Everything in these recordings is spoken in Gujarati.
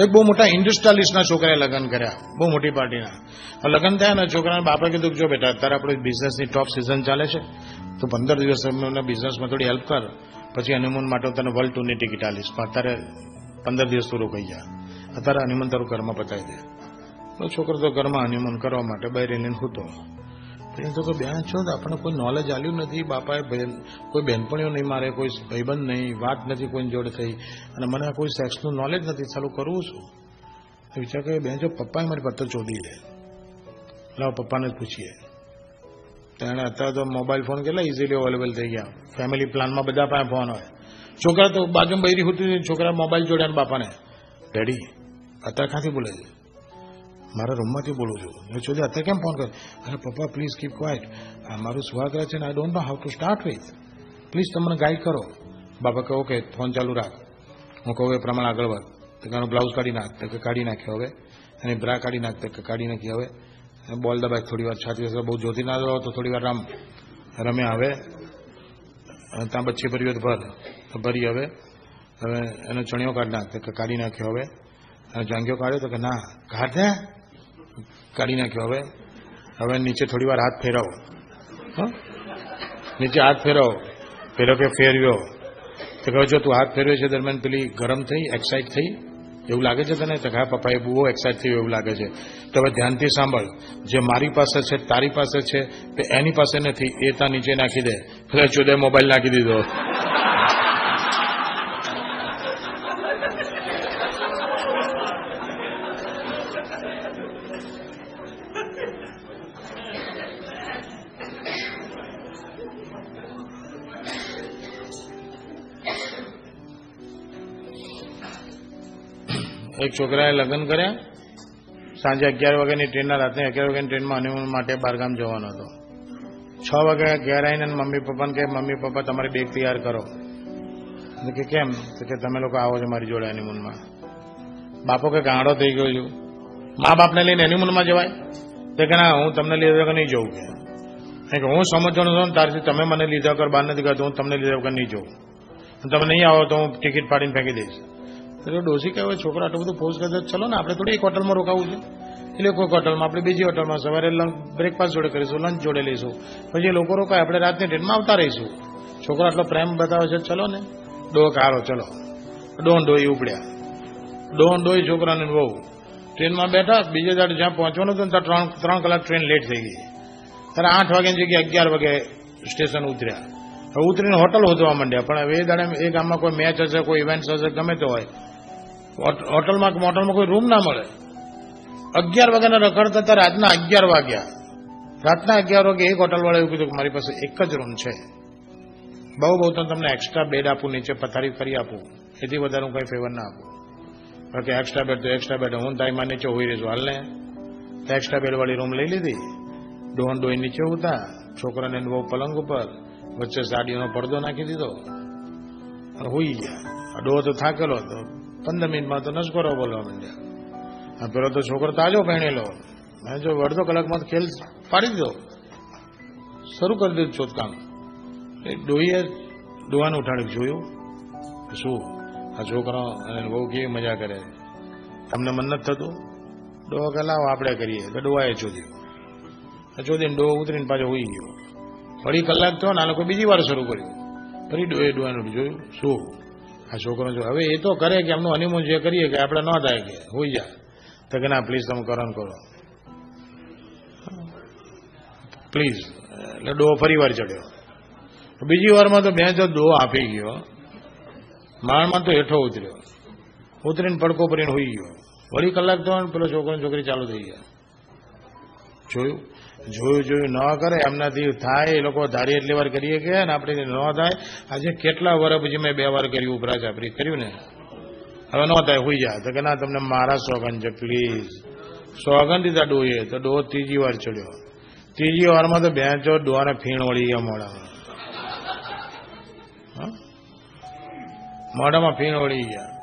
એક બહુ મોટા ઇન્ડસ્ટ્રીયાલિસ્ટના છોકરાએ લગ્ન કર્યા. બહુ મોટી પાર્ટીના. લગ્ન થયા ને છોકરાના બાપે કીધું જો બેટા, અત્યારે આપણે બિઝનેસની ટોપ સિઝન ચાલે છે, તો પંદર દિવસ અમને બિઝનેસમાં થોડી હેલ્પ કર. પછી હનીમૂન માટે તને વર્લ્ડ ટુરની ટિકિટ આલીશ પણ અત્યારે પંદર દિવસ પૂરું કહી ગયા. અત્યારે હનીમૂન તારું ઘરમાં પતાવી દે. છોકરો તો ઘરમાં હનીમૂન કરવા માટે બહાર લઈને હૂતો એ તો કે બેન છો ને? આપણને કોઈ નોલેજ આવ્યું નથી. બાપાએ કોઈ બહેનપણીઓ નહીં મારે, કોઈ ભાઈબંધ નહીં, વાત નથી કોઈની જોડે થઈ. અને મને કોઈ સેક્સનું નોલેજ નથી. ચાલુ કરવું છું વિચાર કરે બેન જો પપ્પાએ મારી પત્તર ચોદી દે લાવો, પપ્પાને જ પૂછીએ. તેણે અત્યારે તો મોબાઈલ ફોન કેટલા ઇઝીલી અવેલેબલ થઈ ગયા. ફેમિલી પ્લાનમાં બધા પાસે ફોન હોય. છોકરા તો બાજુમાં બૈરી હોતી છોકરા મોબાઈલ જોડ્યા બાપાને. ડેડી અત્યારે ક્યાંથી બોલે છે? મારા રૂમમાંથી બોલું છું. મેં શોધ્યા અત્યારે કેમ ફોન કર્યો? અરે, પપ્પા પ્લીઝ કીપ ક્વાઇટ આ મારું સ્વાગત છે ને I don't know how to start with please તમને ગાઈડ કરો. બાપા કહો કે ફોન ચાલુ રાખ. હું કહું, એ પ્રમાણે આગળ વધ. તો કે બ્લાઉઝ કાઢી નાખ. તો કે, કાઢી નાખ્યો હવે. અને બ્રા કાઢી નાખ, તો કે, કાઢી નાખી હવે. બોલ દબાય થોડી વાર છાતી બહુ જોતી ના દો તો થોડી વાર રમ. રમે આવે અને ત્યાં બચ્ચી ભર્યો ભર. તો ભરી હવે. હવે એનો ચણિયો કાઢી નાખ, તો કે, કાઢી નાખ્યો હવે. જાંગીઓ કાઢ્યો, તો કે, ના, કાઢ કાઢી નાખ્યો. હવે હવે નીચે થોડી વાર હાથ ફેરવો? નીચે હાથ ફેરવો. પેલો કે ફેરવ્યો. તો કહો, જો તું હાથ ફેરવે છે દરમિયાન પેલી ગરમ થઈ એક્સાઇટ થઈ? એવું લાગે છે તને? તો હા પપ્પા એ બહુ એક્સાઇટ થયું એવું લાગે છે. તો હવે ધ્યાનથી સાંભળ. જે મારી પાસે છે, તારી પાસે છે, તે એની પાસે નથી. એ ત્યાં નીચે નાખી દે. એટલે ચુદે મોબાઈલ નાખી દીધો. એક છોકરાએ લગ્ન કર્યા. સાંજે અગિયાર વાગ્યાની ટ્રેનના રાત્રે અગિયાર વાગ્યાની ટ્રેનમાં હનીમૂન માટે બહારગામ જવાનો હતો. છ વાગ્યા ઘેર આવીને મમ્મી પપ્પાને કહે, મમ્મી પપ્પા, તમારી બેગ તૈયાર કરો. કે કેમ? તો કે, તમે લોકો આવો છો મારી જોડે હનીમૂનમાં બાપો કે, ગાંડો થઈ ગયો છું. મા બાપને લઈને હનીમૂનમાં જવાય? તો કે, ના, હું તમને લીધા વગર નહીં જવું કે કે હું સમજવાનું છું તારથી તમે મને લીધા વગર બહાર નથી કરતો હું તમને લીધા વગર નહીં જવું તમે નહીં આવો તો હું ટિકિટ પાડીને ફેંકી દઈશ. તો ડોસી કહેવાય છોકરો, આટલું બધું ફોર્સ કરે ચલો ને, આપણે થોડી એક હોટલમાં રોકાવું છે. એટલે કોઈક હોટલમાં, આપણે બીજી હોટલમાં સવારે લંચ, બ્રેકફાસ્ટ જોડે કરીશું, લંચ જોડે લઈશું. પછી લોકો રોકાય, આપણે રાતની ટ્રેનમાં આવતા રહીશું. છોકરો આટલો પ્રેમ બતાવે છે, ચલો ને, ડો કારો, ચલો. ડોન ડોઈ ઉપડ્યા. ડોન ડોઈ છોકરાને બહુ. ટ્રેનમાં બેઠા, બીજે દાડે જ્યાં પહોંચવાનું હતું ત્યાં ત્રણ ત્રણ કલાક ટ્રેન લેટ થઈ ગઈ. ત્યારે આઠ વાગ્યાની જગ્યાએ અગિયાર વાગે સ્ટેશન ઉતર્યા. ઉતરીને હોટલ શોધવા માંડ્યા, પણ હવે એ દાડે એ ગામમાં કોઈ મેચ હશે, કોઈ ઇવેન્ટ હશે, ગમે તે હોય. હોટલમાં કે મોટલમાં કોઈ રૂમ ના મળે. અગિયાર વાગ્યાના રખડતા હતા રાતના અગિયાર વાગ્યા. રાતના અગિયાર વાગે એક હોટલવાળા એવું કીધું કે મારી પાસે એક જ રૂમ છે. બહુ બહુ તો તમને એક્સ્ટ્રા બેડ આપું, નીચે પથારી કરી આપું. એથી વધારે હું કંઈ ફેવર ના આપું. બાકી એક્સ્ટ્રા બેડ તો એક્સ્ટ્રા બેડ હું તાઈમાં નીચે હોઈ રહીશું હાલ ને તો એક્સ્ટ્રા બેડવાળી રૂમ લઈ લીધી. ડોહન ડોહી નીચે ઉતા છોકરાને બહુ પલંગ ઉપર. વચ્ચે સાડીનો પડદો નાખી દીધો. હોઈ ગયા. ડોહો તો થાકેલો હતો. પંદર મિનિટમાં તો નસકોરો બોલવા માંડ્યા આ પેલો તો છોકરો તાજો પહેણેલો મેં જો અડધો કલાકમાં ખેલ પાડી દીધો. શરૂ કરી દીધું ચોથકામ એ ડોહીએ ડોહાને ઉઠાડી જોયું. શું? આ છોકરો અને બહુ કેવી મજા કરે. તમને મન નથી થતું? ડોહો કે લાવો, આપણે કરીએ. તો ડોહાએ ચોદ્યું ચોધીને ડોહો ઉતરીને પાછો હોઈ ગયો. અઢી કલાક થયો ને આ લોકો બીજી વાર શરૂ કર્યું. ફરી ડોહે ડોહાનું જોયું. શું? આ છોકરો જો હવે એ તો કરે કે એમનું હનીમૂન જે કરીએ કે આપણે ન થાય કે, હોઈ જાય તો કે ના પ્લીઝ તમે કરણ કરો. પ્લીઝ એટલે ડો ફરી વાર ચડ્યો બીજી વારમાં તો બે તો ડો આપી ગયો. માણમાં તો હેઠો ઉતર્યો. ઉતરીને પડકો ભરીને હોઈ ગયો. વળી કલાક તો પેલો છોકરો છોકરી ચાલુ થઈ ગયા. જોયું? જોયું જોયું ન કરે એમનાથી થાય, એ લોકો ધારી એટલી વાર કરીએ કે ને આપણે ન થાય. આજે કેટલા વર્ષ પછી મેં બે વાર કર્યું ઉપરા ચાપરી કર્યું ને. હવે ન થાય, હોઈ જાય તો કે ના, તમને મારા સોગન છે પ્લીઝ સોગન દીધા ડોએ તો ડો ત્રીજી વાર ચડ્યો. ત્રીજી વારમાં તો બે ચો ડોહાને ફીણ વળી ગયા મોઢામાં. હા? મોઢામાં ફીણ વળી ગયા.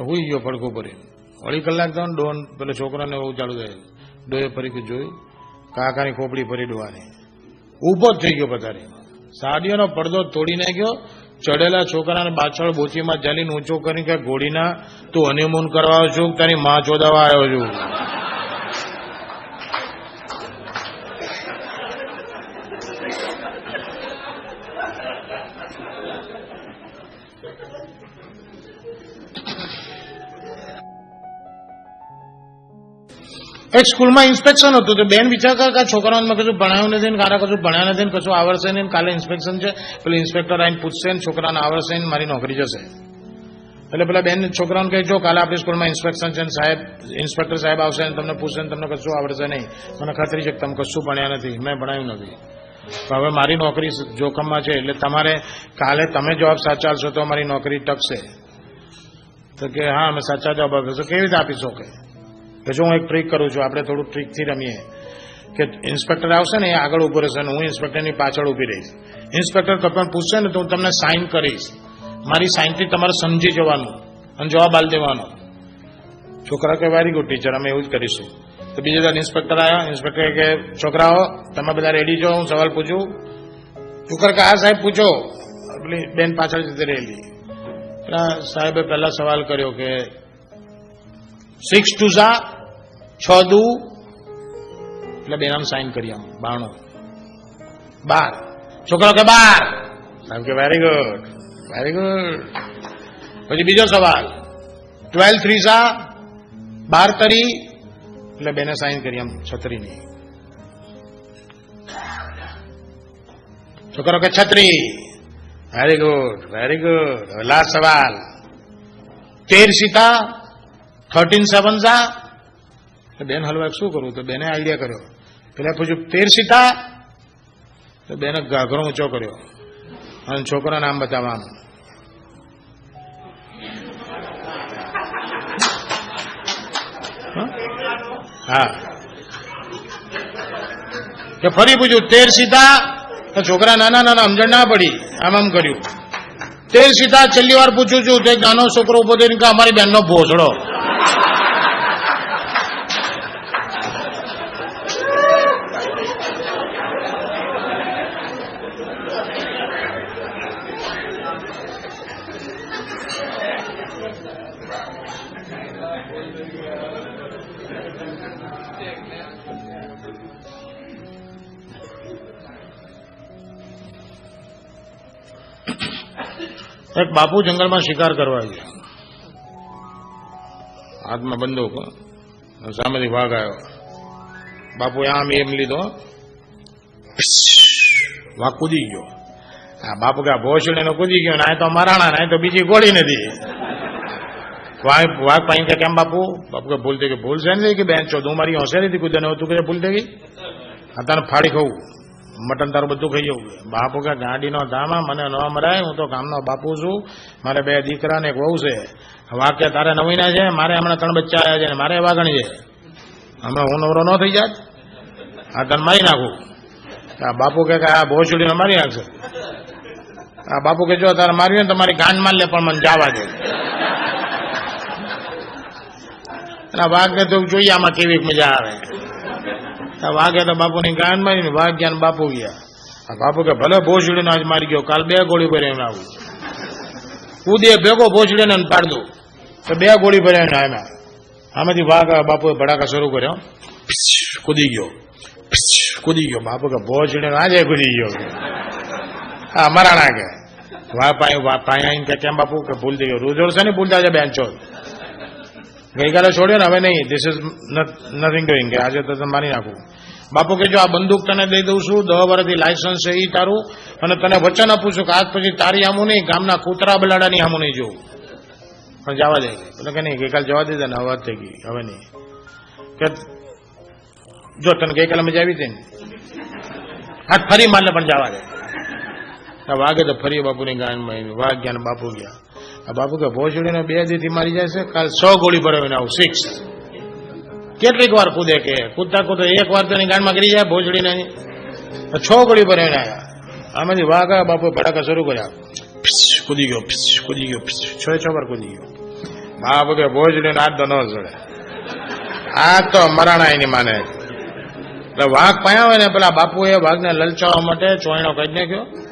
હુઈ ગયો પડકો ભરીને. અઢી કલાક તો ડોન પેલો છોકરાને બહુ ચાલુ થાય. ડોએ ફરીથી જોયું કાકાની ખોપડી ફરી ડોવાની ઊભો જ થઈ ગયો પથારી. સાડીઓનો પડદો તોડી નાખ્યો, ચડેલા છોકરાને પાછળ બોચીમાં ચાલીને ઊંચો કરીને કે ઘોડીના તું હનીમૂન કરવા આવ્યો છું તારી માં ચોદાવા આવ્યો છું? એક સ્કૂલમાં ઇન્સ્પેક્શન હતું તો બેન વિચાર કર કે છોકરાઓને મેં કશું ભણાવ્યું નથી ને કારા કશું ભણ્યા નથી ને કશું આવડશે નહીં કાલે ઇન્સ્પેક્શન છે. પેલો ઇન્સ્પેક્ટર આવીને પૂછશે ને છોકરાને આવડશે ને મારી નોકરી જશે. એટલે પેલા બેન છોકરાઓને કહે જો કાલે આપણી સ્કૂલમાં ઇન્સ્પેક્શન છે ને સાહેબ, ઇન્સ્પેક્ટર સાહેબ આવશે ને તમને પૂછશે ને તમને કશું આવડશે નહીં. મને ખાતરી છે કે તમે કશું ભણ્યા નથી, મેં ભણાવ્યું નથી. હવે મારી નોકરી જોખમમાં છે, એટલે તમારે કાલે તમે જવાબ સાચાલશો તો મારી નોકરી ટકશે. તો કે, હા, અમે સાચા જવાબ આપીશું. કેવી રીતે આપીશો કે જો હું એક ટ્રીક કરું છું, આપણે થોડું ટ્રીકથી રમીએ. કે ઇન્સ્પેક્ટર આવશે ને, એ આગળ ઊભો રહેશે ને, હું ઇન્સ્પેક્ટરની પાછળ ઊભી રહીશ. ઇન્સ્પેક્ટર કપણ પૂછશે ને, તો હું તમને સાઇન કરીશ. મારી સાઇનથી તમારે સમજી જવાનું અને જવાબ આલ દેવાનો. છોકરા કે વેરી ગુડ ટીચર અમે એવું જ કરીશું. તો બીજા દાડ ઇન્સ્પેક્ટર આવ્યા. ઇન્સ્પેક્ટર કે, છોકરાઓ, તમે બધા રેડી છો? હું સવાલ પૂછું. છોકરા કે, હા, સાહેબ, પૂછો. પેલી બેન પાછળ જતી રહેલી. સાહેબે પહેલા સવાલ કર્યો કે સિક્સ ટુ ઝા છ દુ એટલે બે નામ સાઈન કરી આમ, બાણું. બાર. છોકરો કે બાર? સાહેબ કે વેરી ગુડ વેરી ગુડ પછી બીજો સવાલ. ટ્વેલ્વ થ્રી સા બાર તરી, એટલે બેને સાઈન કરી આમ છત્રીની. છોકરો કે છત્રી? Very good very good last સવાલ. તેર સીતા થર્ટીન સેવન તો બેન હલવા શું કરવું તો બેને આઈડિયા કર્યો. પેલા પૂછ્યું તેર સીતા? તો બેને ઘાઘરો ઊંચો કર્યો. અને છોકરાને આમ. બતાવવાનું હા? કે ફરી પૂછ્યું, તેર સીતા? તો છોકરા નાના નાના સમજણ ના પડી. આમ આમ કર્યું. તેર સીતા, છેલ્લી વાર પૂછું છું, તે નાનો છોકરો થઈને કે અમારી બેનનો ભોસડો. એક બાપુ જંગલમાં શિકાર કરવા ગયા. હાથમાં બંદૂક સામેથી વાઘ આવ્યો. બાપુએ આમ એમ લીધો વાઘ કૂદી ગયો. આ બાપુ કે ભોસડીનો કૂદી ગયો ને આ તો મરાણા ને તો બીજી ગોળી નથી. વાઘ વાઘ પાઈ કે કેમ બાપુ બાપુ કે ભૂલ થઈ ગઈ ભૂલ છે ને કે બેન ચો તું મારી હોશિયારીથી કૂદે ને તું કે ભૂલ થઈ ગઈ આ તને ફાડી ખવું મટન તારું બધું ખાઈ જવું બાપુ કે ગાડીનો ધામા મને ન મરાય હું તો ગામનો બાપુ છું. મારે બે દીકરા ને એક વહુ છે. વાક્ય તારે નવીના છે, મારે હમણાં ત્રણ બચ્ચા આવ્યા છે મારે વાગણી છે. હમણાં હું નવરો ન થઈ જાત. આ તને મારી નાખું. આ બાપુ કે આ ભોસડીને મારી નાખશે. આ બાપુ કે જો તારે માર્યું ને તમારી ગાંડ માર લે, પણ મને જવા દે. અને વાઘને તો જોઈએ આમાં કેવી મજા આવે? વાઘે તો બાપુની ગાંડ મારી ને વાઘ ગયા. ને બાપુ ગયા બાપુ કે, ભલે ભોસડીને આજ મારી ગયો, કાલ બે ગોળી ભરી આવું. કુદે ભેગો ભોસડીને પાડ તો બે ગોળી ભરી આવ્યા આમાંથી વાઘ બાપુએ ભડાકા શરૂ કર્યો. કૂદી ગયો. કૂદી ગયો. બાપુ કે, ભોસડીને આજે કૂદી ગયો. હા, મરાણા કે. વાહ પાય કે, કેમ બાપુ? કે, ભૂલ થઈ ગયો. રૂજોડ છે ને ભૂલતા છે બેન ચોર ગઈકાલે છોડ્યો ને, હવે નહીં. ધીસ ઇઝ નથિંગ ડુઈંગ કે આજે તો તમે મારી નાખું. બાપુ કે જો આ બંદૂક તને દઈ દઉં છું. દહ વર્ષથી લાયસન્સ છે એ તારું. અને તને વચન આપું છું કે આજ પછી તારી આમું નહીં, ગામના કૂતરા બલાડાની આમું નહીં જોવું પણ જવા દે. એટલે કે નહીં, ગઈકાલે જવા દીધા ને, હવે થઈ ગઈ. હવે નહીં. કે જો, તને ગઈકાલે મજા આવી હતી ને? હાથ ફરી માલને પણ જવા દે. વાગે તો ફરી બાપુની ગાનમાં વાઘ ગયા ને બાપુ ગયા. આ બાપુ કે ભોજડીને બે દીથી મારી જાય છે. કાલ સો ગોળી ભરાવીને આવું સિક્સ કેટલીક વાર કૂદે કે, કૂદતા કૂદતા એક વાર તો એની ગાંડમાં ગરી જાય ભોજડીને છ ગોળી ભરાવીને આવ્યા આમાંથી વાઘ આવ્યા બાપુએ ભડાકા શરૂ કર્યા. કૂદી ગયો કૂદી ગયો છ છ વાર કૂદી ગયો. બાપુ કે ભોજડીને હાથ તો ન જોડે. આ તો મરાણા એની માને. એટલે વાઘ પાયા હોય ને, પેલા બાપુએ વાઘને લલચાવવા માટે ચોયણો કાઢી નાખ્યો. આ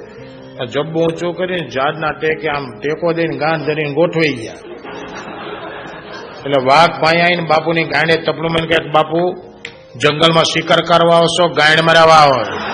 જબ્બો ઊંચો કરીને જાડના ટેકે આમ ટેકો દઈને ગાંઠ ધરીને ગોઠવાઈ ગયા. એટલે વાઘ ભાઈ આવીને બાપુની ગાંડે તપલું મને કહે બાપુ, જંગલમાં શિકાર કરવા આવશો, ગાંડ મરાવા આવો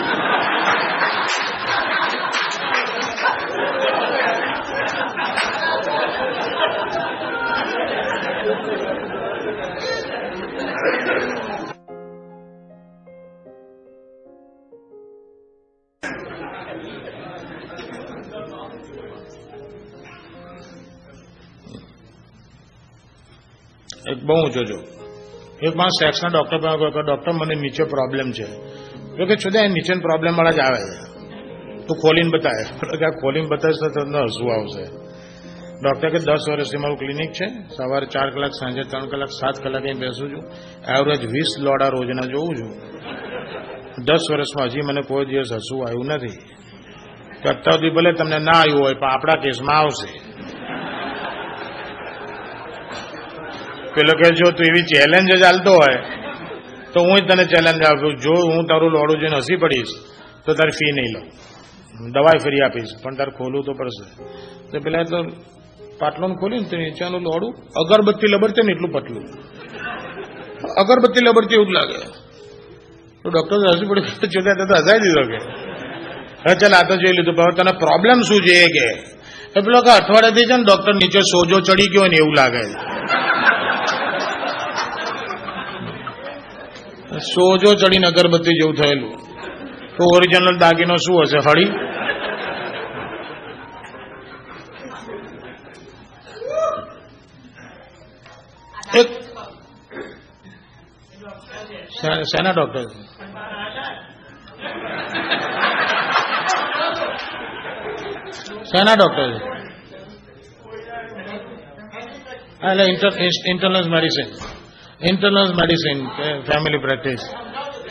બહુ ઊંચો જો એક માણસ સેક્સના ડોક્ટર પાસે ગયો ડોક્ટર મને નીચે પ્રોબ્લેમ છે. તો કે છુદા નીચે પ્રોબ્લેમ વાળા જ આવે છે. તું ખોલીને બતાવે કે ખોલીને બતાવીશ તો તમને હસવું આવશે. ડોક્ટર કે દસ વર્ષથી મારું ક્લિનિક છે. સવારે ચાર કલાક, સાંજે ત્રણ કલાક, સાત કલાક અહીં બેસું છું. એવરેજ વીસ લોડા રોજના જોઉં છું. દસ વર્ષમાં હજી મને કોઈ દિવસ હસવું આવ્યું નથી. અત્યાર સુધી ભલે તમને ના આવ્યું હોય, પણ આપણા કેસમાં આવશે. પેલો કે જો તું એવી ચેલેન્જ જ ચાલતો હોય, તો હું જ તને ચેલેન્જ આપું. જો હું તારું લોડું જોઈને હસી પડીશ, તો તારી ફી નહીં લઉં. દવાઈ ફરી આપીશ, પણ તારે ખોલવું તો પડશે. તો પેલા તો પાટલોને ખોલ્યું ને તો નીચેનું લોડું, અગરબત્તી લબડતે ને એટલું પતલું. અગરબત્તી લબડતી એવું જ લાગે. તો ડોક્ટર હસી પડી જોતા તો હસાઈ દીધો કે. હવે ચાલ, આ તો જોઈ લીધું. હવે તને પ્રોબ્લેમ શું છે કે? પેલો કે અઠવાડિયાથી છે ને ડોક્ટર નીચે સોજો ચડી ગયો ને એવું લાગે છે. સોજો ચડીને અગરબત્તી જેવું થયેલું. તો ઓરિજિનલ દાગીનો શું હશે હળી એક શેના- ડોક્ટર. શેના ડોક્ટર. એટલે internal medicine internal medicine family practice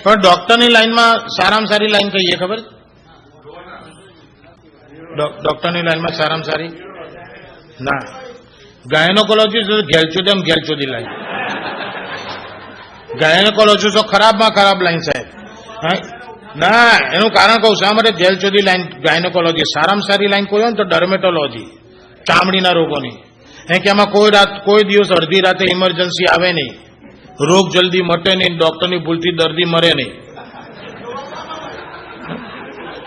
પણ ડોક્ટરની લાઈનમાં સારામાં સારી લાઈન કહીએ ખબર? ડોક્ટરની લાઈનમાં સારામાં સારી? ના. ગાયનોકોલોજી ઘેલચુદેમ ઘેલચુદી લાઈન ગાયનોકોલોજી તો ખરાબમાં ખરાબ લાઈન સાહેબ? ના, એનું કારણ કહું શા માટે ઘેલચુદી લાઈન ગાયનોકોલોજી સારામાં સારી લાઈન કોઈ હોય ને તો ડર્મેટોલોજી ચામડીના રોગોની. કે આમાં કોઈ રાત, કોઈ દિવસ અડધી રાતે ઇમરજન્સી આવે નહીં. રોગ જલ્દી મટે નહીં, ડોક્ટરની ભૂલથી દર્દી મરે નહીં.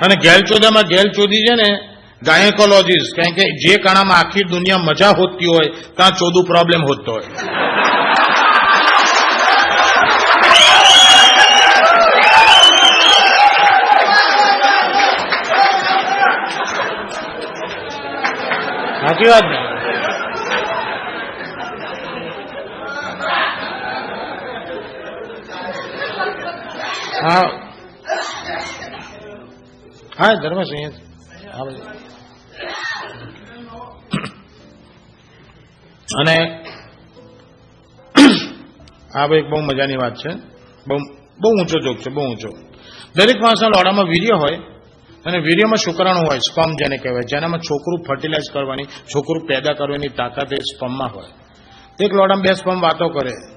અને ગેલચોદામાં ગેલચોદી છે ને, ગાયકોલોજીસ્ટ, કારણ કે જે કાણામાં આખી દુનિયા મજા હોતી હોય, ત્યાં ચોદું પ્રોબ્લેમ હોતો હોય. સાચી વાત ને? હા. હા ધર્મસિંહ હા. અને આ ભાઈ બહુ મજાની વાત છે. બહુ બહુ ઊંચો જોગ છે, બહુ ઊંચો. દરેક માણસના લોડામાં વીર્ય હોય અને વીર્યમાં શુક્રાણુ હોય, સ્પમ જેને કહેવાય, જેનામાં છોકરું ફર્ટિલાઇઝ કરવાની, છોકરું પેદા કરવાની તાકાત એ સ્પમમાં હોય. એક લોડામાં બે સ્પમ વાતો કરે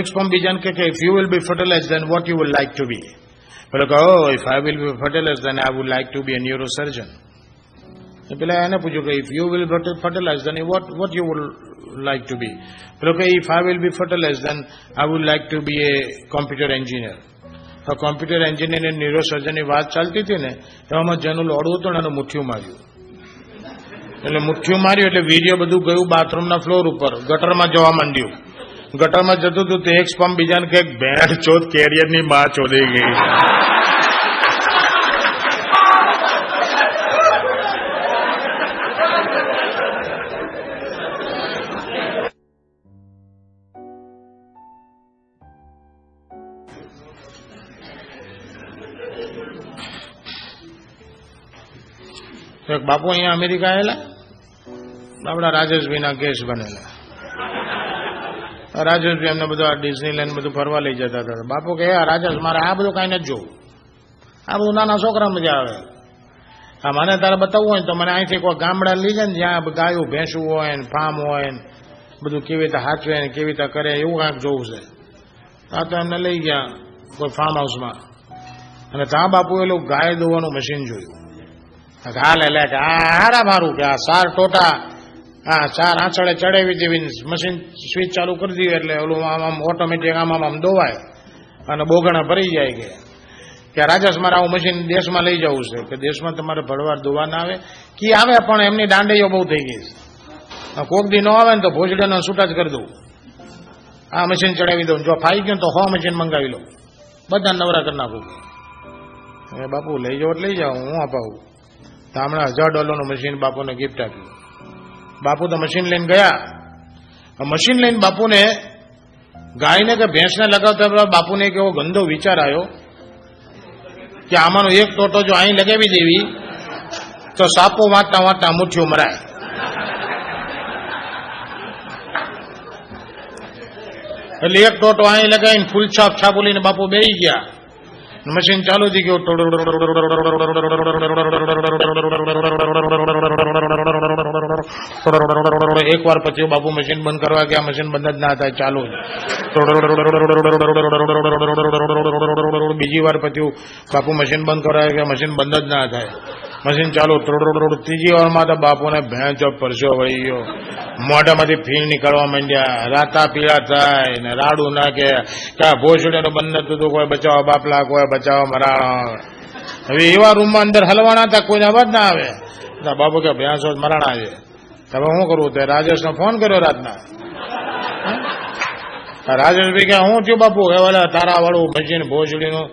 સ્પમ બીજાને કહે કે if you will be fertilize then what you will like to be પેલો કહો if I will be fertilize then I would like to be a neurosurgeon પેલા એને પૂછ્યું કે if you will fertilize then what what you would like to be પેલો કે if I will be fertilize then I would like to be a computer engineer તો કોમ્પ્યુટર એન્જિનિયર અને ન્યુરો સર્જનની વાત ચાલતી હતી ને એમાં જેનું લોડું હતું એનું મુઠ્ઠિયું માર્યું. એટલે મુઠ્યું માર્યું એટલે વીડિયો બધું ગયું બાથરૂમના ફ્લોર ઉપર, ગટરમાં જવા માંડ્યું. ગટરમાં જતું હતું તે એક સ્પમ બીજાને કે બેઠ ચોથ કેરિયરની માં ચોદી ગઈ. બાપુ અહીંયા અમેરિકા આવેલા. આપણા રાજેશભાઈના કેસ બનેલા. રાજેશભાઈ એમને બધું આ ડિઝનીલેન્ડ બધું ફરવા લઈ જતા હતા. બાપુ "આ રાજેશ, મારે આ બધું કાંઈ નથી જોવું. આ બધું નાના છોકરા મજા આવે. હા મને તારે બતાવવું હોય તો મને અહીંથી કોઈ ગામડા લઈ જાય ને જ્યાં ગાયું ભેંસું હોય ને ફાર્મ હોય ને બધું કેવી રીતે હાચવે ને કેવી રીતે કરે, એવું કાંઈક જોવું છે. આ તો એમને લઈ ગયા કોઈ ફાર્મ હાઉસમાં અને ત્યાં બાપુ એલું ગાય દોવાનું મશીન જોયું. હાલે લે, કે આ હારા મારું કે આ સાર ટોટા હા, ચાર આંચળે ચડાવી દેવી મશીન સ્વિચ ચાલુ કરી દેવી એટલે ઓલું આમ આમ ઓટોમેટિક આમ આમ આમ દોવાય અને બોગણા ભરી જાય કે. કે રાજેશ મારે આવું મશીન દેશમાં લઈ જવું છે, કે દેશમાં તમારે ભરવાર દોવા ના આવે. કી આવે પણ એમની દાંડીઓ બહુ થઈ ગઈ છે. કોક દી ન આવે ને તો ભોજડાનો છૂટા જ કરી દઉં. આ મશીન ચડાવી દઉં. જો ફાઈ ગયું તો હો મશીન મંગાવી લઉં. બધા નવરા કરી નાખું. એ બાપુ, લઈ જાઓ લઈ જાઓ, હું અપાવું તો હમણાં હજાર ડોલરનું મશીન બાપુને ગિફ્ટ આપ્યું. બાપુ તો મશીન લઈને ગયા. મશીન લઈને બાપુને ગાયને કે ભેંસને લગાવતા બાપુને એક એવો ગંદો વિચાર આવ્યો કે આમાંનો એક ટોટો જો અહીં લગાવી દેવી, તો સાપો વાંચતા વાંચતા મુઠ્ઠીઓ મરાય. એટલે એક ટોટો અહીં લગાવીને ફૂલ છાપ છાપુલીને બાપુ બેસી ગયા. મશીન ચાલુ થઈ ગયું. એક વાર પછી બાપુ મશીન બંધ કરવા ગયા. મશીન બંધ જ ના થાય, ચાલુ બીજી વાર પછી બાપુ મશીન બંધ કરવા ગયા મશીન બંધ જ ના થાય. મશીન ચાલુ ત્રીજી વારમાં તો બાપુને ભેંચો પરસ્યો વળી ગયો. મોઢામાંથી ફીણ નીકળવા માંડ્યા. રાતા પીળા થાય ને રાડું નાખે. ક્યાં ભોસડીને બંધ નતું તો કોઈ બચાવો બાપલા, કોઈ બચાવો મરાણા. હવે એવા રૂમમાં અંદર હલવાના હતા કોઈને અવાજ ના આવે. બાપુ કે ભેંસો મરાણા છે. તમે શું કરવું તે રાજેશનો ફોન કર્યો રાતના. રાજેશ રાજેશભાઈ કે, હું થયું બાપુ? એ વાળા તારા વાળું મશીન ભોજડીનું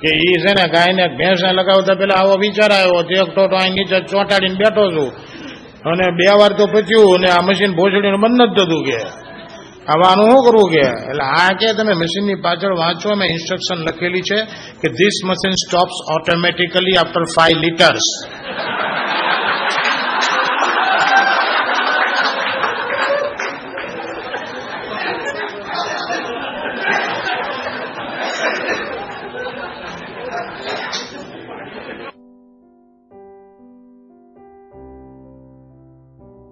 કે ઈ છે ને ગાયને ભેંસને લગાવતા પેલા આવો વિચાર આવ્યો તે એક ટોટો અહીં નીચે ચોંટાડીને બેઠો છું. અને બે વાર તો પચ્યું અને આ મશીન ભોજડીનું બંધ જ થતું કે. હવે આનું શું કરવું કે? એટલે આ કે તમે મશીનની પાછળ વાંચો મેં ઇન્સ્ટ્રક્શન લખેલી છે કે this machine stops automatically after five litres